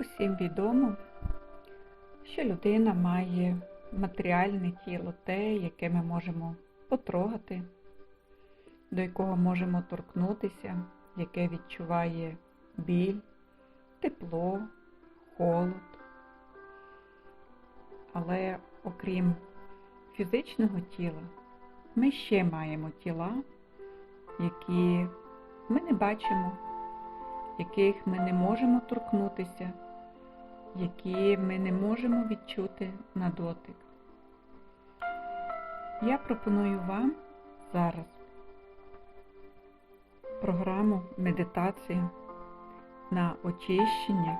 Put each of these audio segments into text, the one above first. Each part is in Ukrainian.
Усім відомо, що людина має матеріальне тіло, те, яке ми можемо потрогати, до якого можемо торкнутися, яке відчуває біль, тепло, холод. Але окрім фізичного тіла, ми ще маємо тіла, які ми не бачимо, яких ми не можемо торкнутися, які ми не можемо відчути на дотик. Я пропоную вам зараз програму медитації на очищення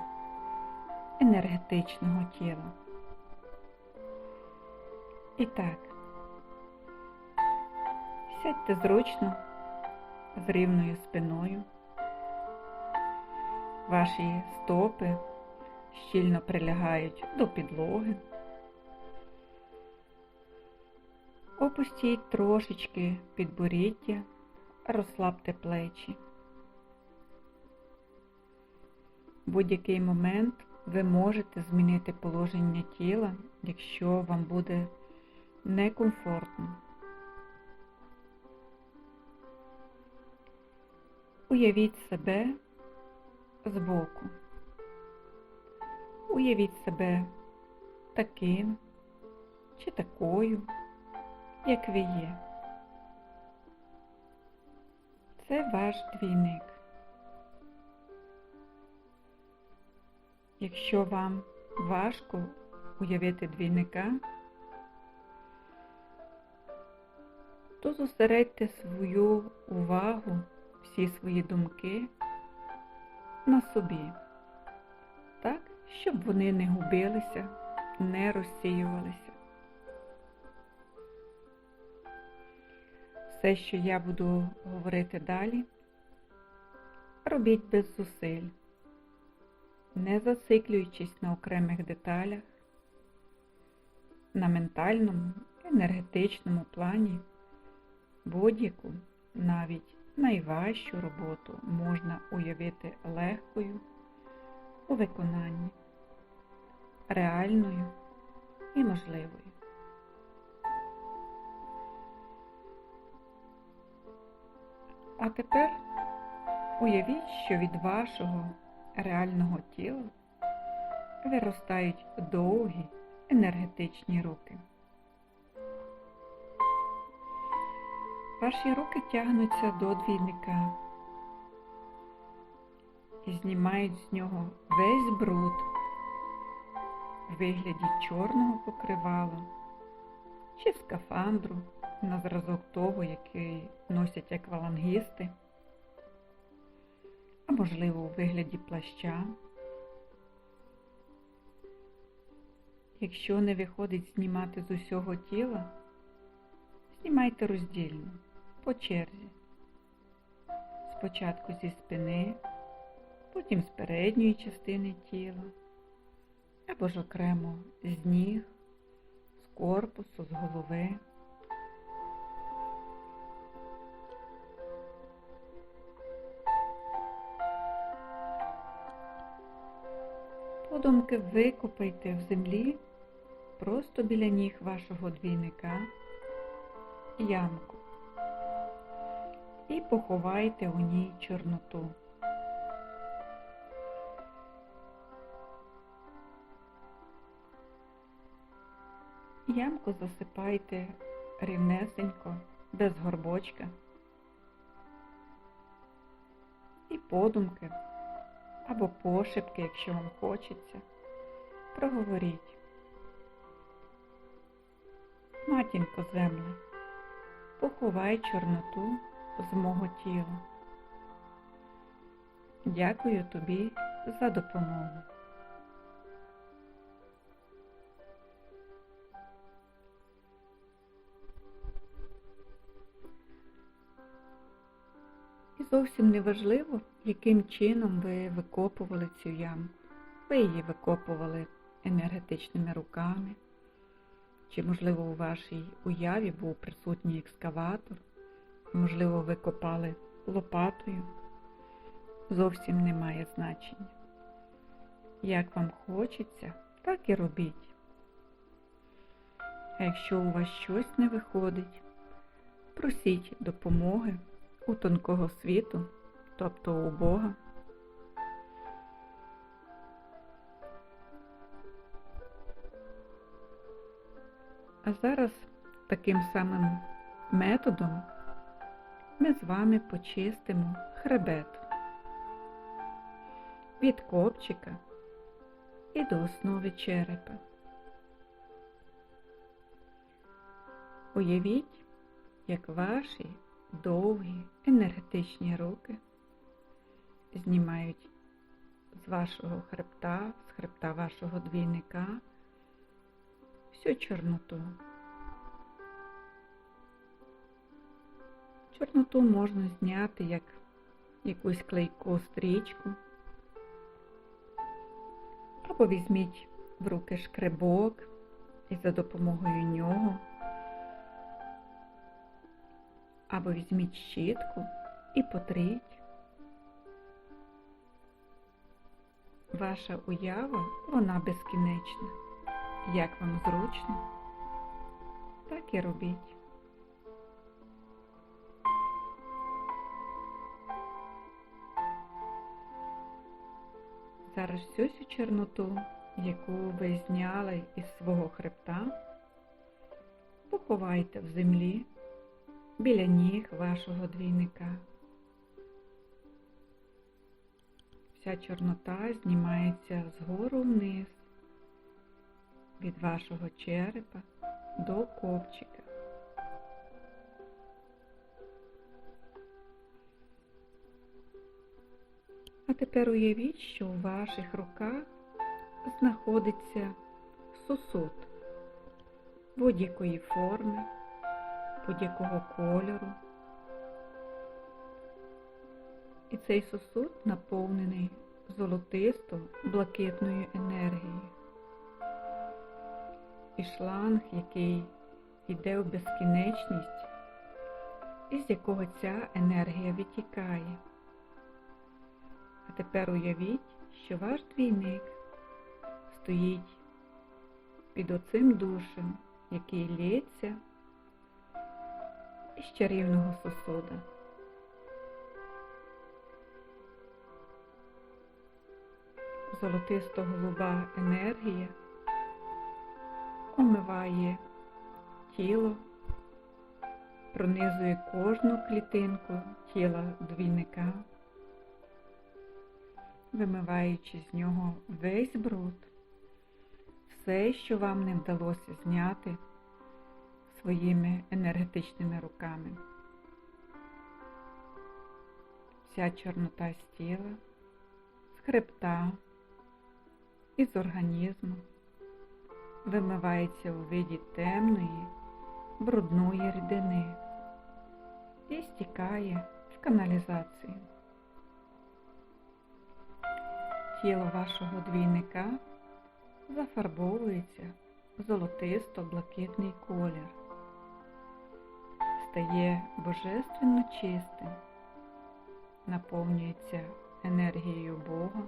енергетичного тіла. І так, сядьте зручно з рівною спиною. Ваші стопи щільно прилягають до підлоги. Опустіть трошечки підборіддя, розслабте плечі. Будь-який момент ви можете змінити положення тіла, якщо вам буде некомфортно. Уявіть себе збоку. Уявіть себе таким чи такою, як ви є. Це ваш двійник. Якщо вам важко уявити двійника, то зосередьте свою увагу, всі свої думки на собі, щоб вони не губилися, не розсіювалися. Все, що я буду говорити далі, робіть без зусиль, не зациклюючись на окремих деталях, на ментальному, енергетичному плані, будь-яку навіть найважчу роботу можна уявити легкою у виконанні, реальною і можливою. А тепер уявіть, що від вашого реального тіла виростають довгі енергетичні руки. Ваші руки тягнуться до двійника і знімають з нього весь бруд в вигляді чорного покривала чи скафандру на зразок того, який носять аквалангісти, а можливо у вигляді плаща. Якщо не виходить знімати з усього тіла, знімайте роздільно по черзі. Спочатку зі спини, потім з передньої частини тіла, або ж окремо з ніг, з корпусу, з голови. Подумки викопайте в землі просто біля ніг вашого двійника ямку і поховайте у ній Чорноту. Ямку засипайте рівнесенько, без горбочка. І подумки або пошепки, якщо вам хочеться, проговоріть. Матінко земля, поховай Чорноту з мого тіла. Дякую тобі за допомогу. Зовсім не важливо, яким чином ви викопували цю яму. Ви її викопували енергетичними руками, чи, можливо, у вашій уяві був присутній екскаватор, можливо, ви копали лопатою. Зовсім не має значення. Як вам хочеться, так і робіть. А якщо у вас щось не виходить, просіть допомоги у тонкого світу, тобто у Бога. А зараз таким самим методом ми з вами почистимо хребет від копчика і до основи черепа. Уявіть, як ваші довгі енергетичні руки знімають з вашого хребта, з хребта вашого двійника всю чорноту. Чорноту можна зняти як якусь клейку стрічку, або візьміть в руки шкребок і за допомогою нього, або візьміть щітку і потріть. Ваша уява, вона безкінечна. Як вам зручно, так і робіть. Зараз всю цю чорноту, яку ви зняли із свого хребта, поховайте в землі біля ніг вашого двійника. Вся чорнота знімається згору вниз від вашого черепа до копчика. А тепер уявіть, що у ваших руках знаходиться сосуд будь-якої форми, будь-якого кольору. І цей сосуд наповнений золотисто блакитною енергією. І шланг, який йде в безкінечність, із якого ця енергія витікає. А тепер уявіть, що ваш двійник стоїть під оцим душем, який лється із чарівного сосуда. Золотисто голуба енергія омиває тіло, пронизує кожну клітинку тіла двійника, вимиваючи з нього весь бруд, все, що вам не вдалося зняти своїми енергетичними руками. Вся чорнота з тіла, з хребта, із організму вимивається у виді темної, брудної рідини і стікає в каналізацію. Тіло вашого двійника зафарбовується золотисто-блакитний колір, стає божественно чистим, наповнюється енергією Бога,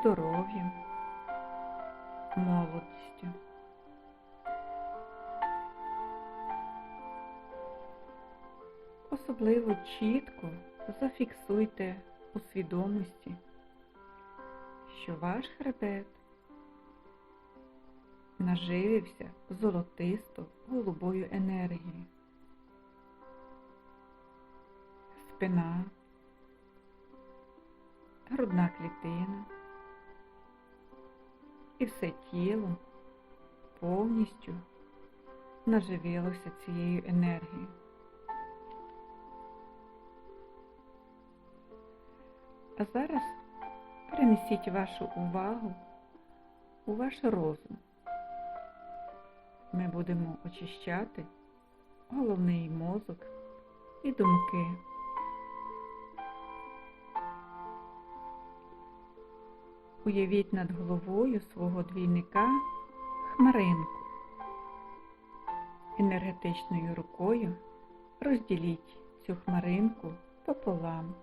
здоров'ям молодістю. Особливо чітко зафіксуйте у свідомості, що ваш хребет наживився золотисто голубою енергією. Спина, грудна клітина і все тіло повністю наживилося цією енергією. А зараз перенесіть вашу увагу у ваш розум. Ми будемо очищати головний мозок і думки. Уявіть над головою свого двійника хмаринку. Енергетичною рукою розділіть цю хмаринку пополам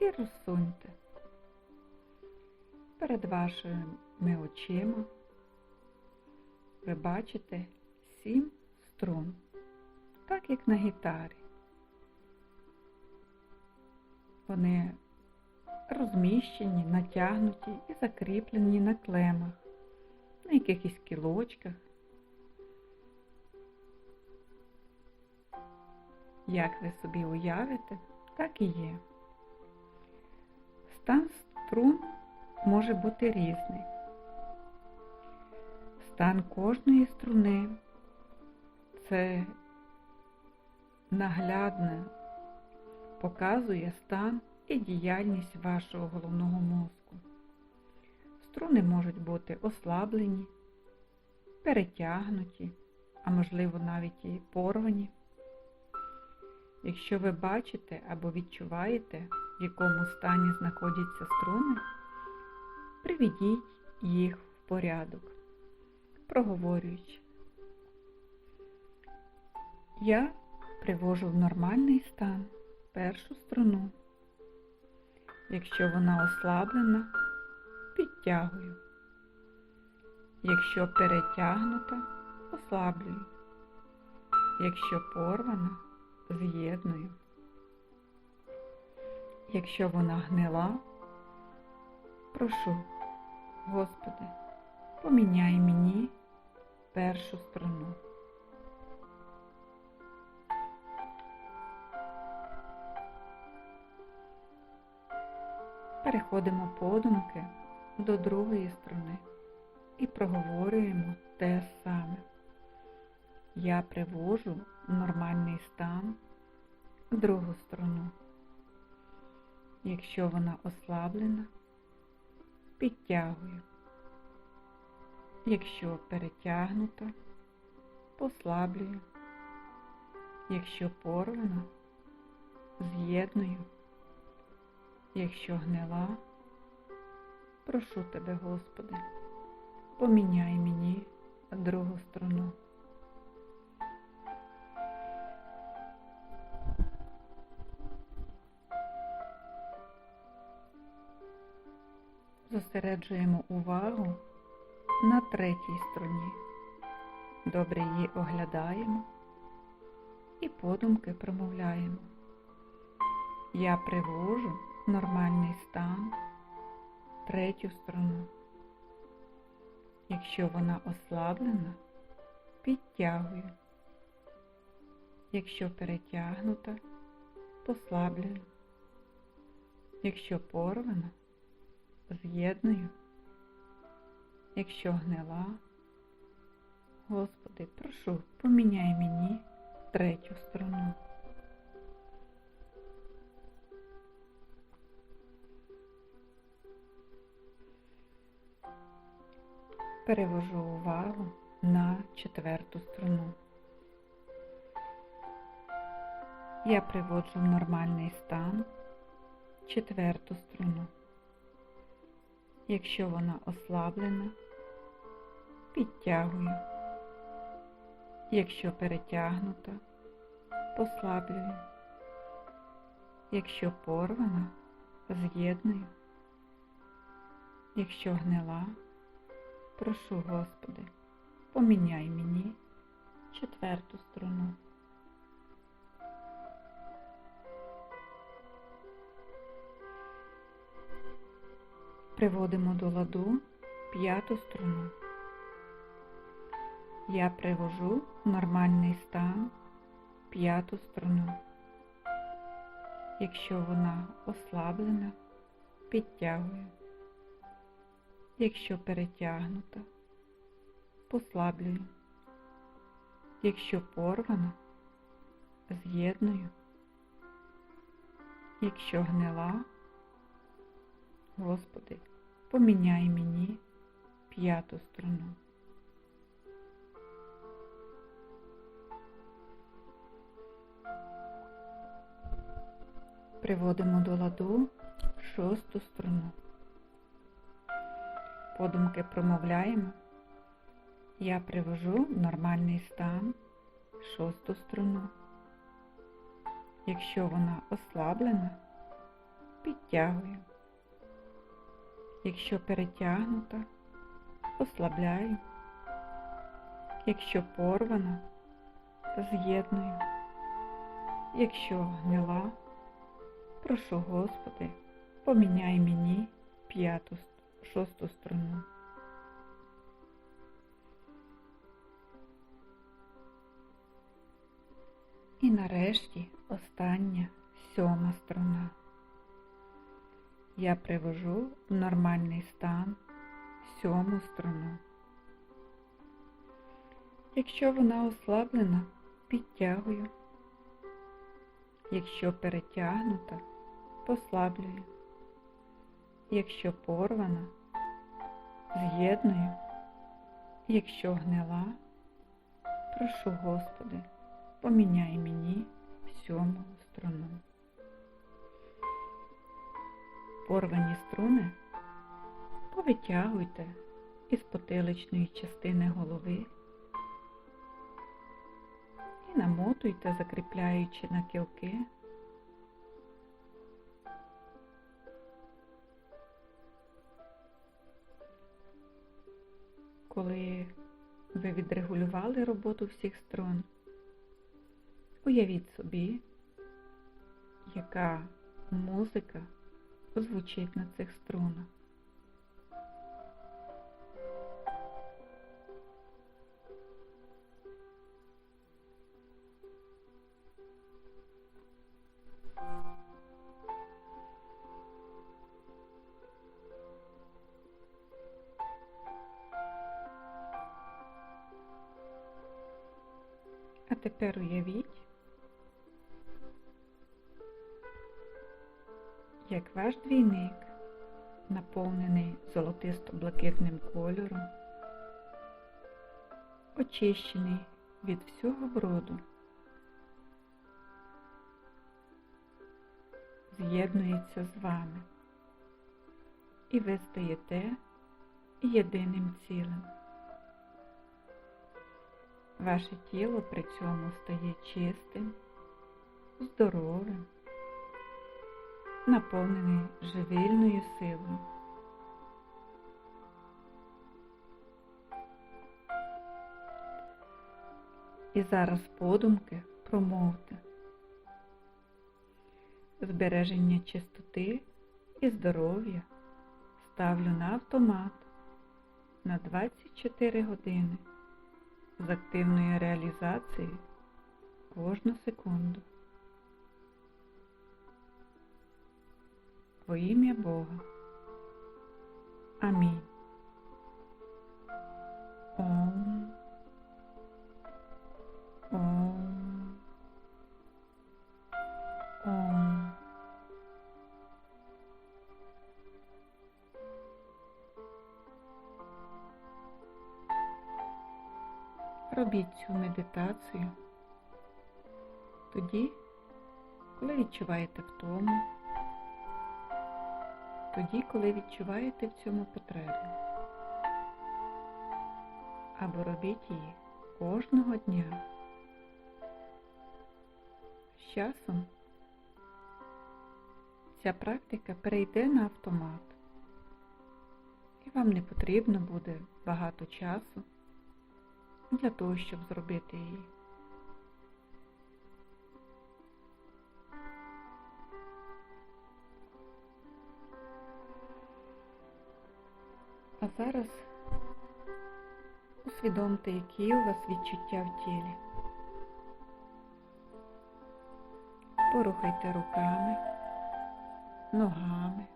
і розсуньте. перед вашими очима ви бачите сім струн, так як на гітарі. Вони розміщені, натягнуті і закріплені на клемах, на якихось кілочках. Як ви собі уявите, так і є. Стан струн може бути різний. Стан кожної струни це наглядно показує стан і діяльність вашого головного мозку. Струни можуть бути ослаблені, перетягнуті, а можливо навіть і порвані. Якщо ви бачите або відчуваєте, в якому стані знаходяться струни, приведіть їх в порядок, проговорюючи. Я привожу в нормальний стан першу струну. Якщо вона ослаблена, підтягую. Якщо перетягнута, ослаблюю. Якщо порвана, з'єдную. Якщо вона гнила, прошу, Господи, поміняй мені першу струну. Переходимо подумки до другої струни і проговорюємо те саме. Я привожу в нормальний стан другу струну. Якщо вона ослаблена, підтягую. Якщо перетягнута, послаблюю. Якщо порвана, з'єдную. Якщо гнила, прошу тебе, Господи, поміняй мені другу струну. Зосереджуємо увагу на третій струні. Добре її оглядаємо і подумки промовляємо. Я привожу нормальний стан третю струну. Якщо вона ослаблена, підтягую. Якщо перетягнута, послаблюю. Якщо порвана, з'єдную. Якщо гнила, Господи, прошу, поміняй мені третю струну. Перевожу увагу на четверту струну. Я приводжу в нормальний стан четверту струну. Якщо вона ослаблена, підтягую. Якщо перетягнута, послаблюю. Якщо порвана, з'єдную. Якщо гнила, прошу, Господи, поміняй мені четверту струну. Приводимо до ладу п'яту струну. Я привожу в нормальний стан п'яту струну. Якщо вона ослаблена, підтягую. Якщо перетягнута, послаблюю. Якщо порвана, з'єдную. Якщо гнила, Господи, поміняй мені п'яту струну. Приводимо до ладу шосту струну. Подумки промовляємо. Я привожу в нормальний стан шосту струну. Якщо вона ослаблена, підтягую. Якщо перетягнута, ослабляю. Якщо порвана, з'єдную. Якщо гнила, прошу Господи, поміняй мені п'яту, шосту струну. І нарешті остання сьома струна. Я привожу в нормальний стан сьому струну. Якщо вона ослаблена, підтягую. Якщо перетягнута, послаблюю. Якщо порвана, з'єдную. Якщо гнила, прошу Господи, поміняй мені сьому струну. Порвані струни повитягуйте із потиличної частини голови і намотуйте, закріпляючи на кілки. Коли ви відрегулювали роботу всіх струн, уявіть собі, яка музика звучить на цих струнах. Тепер уявіть, як ваш двійник, наповнений золотисто-блакитним кольором, очищений від всього броду, з'єднується з вами, і ви стаєте єдиним цілим. Ваше тіло при цьому стає чистим, здоровим, наповнене живильною силою. І зараз подумки промовте збереження чистоти і здоров'я ставлю на автомат на 24 години з активної реалізації кожну секунду. Во ім'я Бога. Амінь. Робіть цю медитацію тоді, коли відчуваєте втому, тоді, коли відчуваєте в цьому потребу. Або робіть її кожного дня. З часом ця практика перейде на автомат, і вам не потрібно буде багато часу для того, щоб зробити її. А зараз усвідомте, які у вас відчуття в тілі. Порухайте руками, ногами,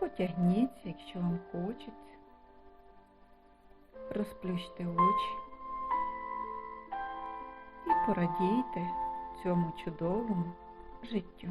потягніться, якщо вам хочеться розплющте очі і порадійте цьому чудовому життю.